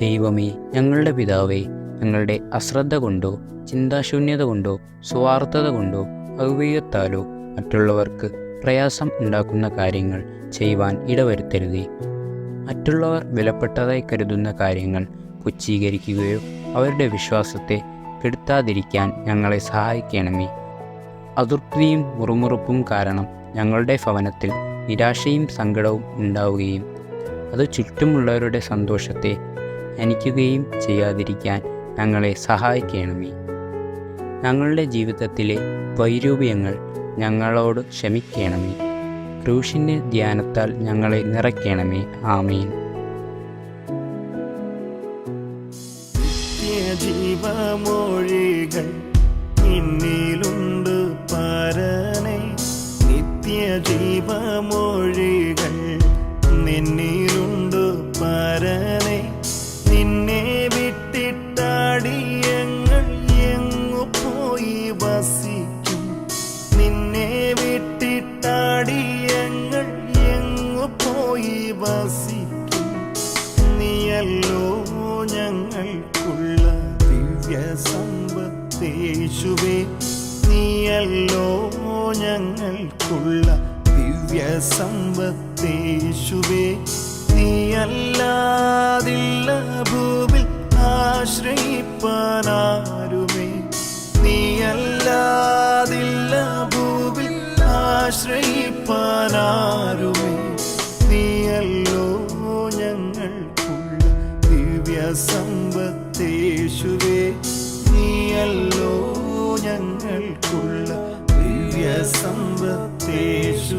ദൈവമേ ഞങ്ങളുടെ പിതാവേ ഞങ്ങളുടെ അശ്രദ്ധ കൊണ്ടോ ചിന്താശൂന്യത കൊണ്ടോ സ്വാർത്ഥത കൊണ്ടോ അവിവേകത്താലോ മറ്റുള്ളവർക്ക് പ്രയാസം ഉണ്ടാക്കുന്ന കാര്യങ്ങൾ ചെയ്യുവാൻ ഇടവരുത്തരുതേ. മറ്റുള്ളവർ വിലപ്പെട്ടതായി കരുതുന്ന കാര്യങ്ങൾ പുച്ഛീകരിക്കുകയോ അവരുടെ വിശ്വാസത്തെ കെടുത്താതിരിക്കാൻ ഞങ്ങളെ സഹായിക്കണമേ. അതൃപ്തിയും മുറുമുറുപ്പും കാരണം ഞങ്ങളുടെ ഭവനത്തിൽ നിരാശയും സങ്കടവും ഉണ്ടാവുകയും അത് ചുറ്റുമുള്ളവരുടെ സന്തോഷത്തെ ഹനിക്കുകയും ചെയ്യാതിരിക്കാൻ ഞങ്ങളെ സഹായിക്കണമേ. ഞങ്ങളുടെ ജീവിതത്തിലെ വൈരൂപ്യങ്ങൾ ഞങ്ങളോട് ക്ഷമിക്കണമേ. ക്രൂശിന്റെ ധ്യാനത്താൽ ഞങ്ങളെ നിറയ്ക്കണമേ. ആമീൻ. ജീവമൊഴികൾ എന്നിലുണ്ട് പരനെ. നിത്യജീവമൊഴികൾ വസിക്കും നീയല്ലോ ഞങ്ങൾക്കുള്ള ദിവ്യ സമ്പത്തേശുവേ നീയല്ലോ ഞങ്ങൾക്കുള്ള ദിവ്യ സമ്പത്തേശുവേ നീയല്ലാതില്ല ഭൂവിൽ ആശ്രയിപ്പാനാരുമേ. നീയല്ലാതില്ല ഭൂവിൽ ആശ്രയിപ്പാനാരുമേ. ഞങ്ങൾക്കുള്ള ദിവ്യ സമ്പത്തേശു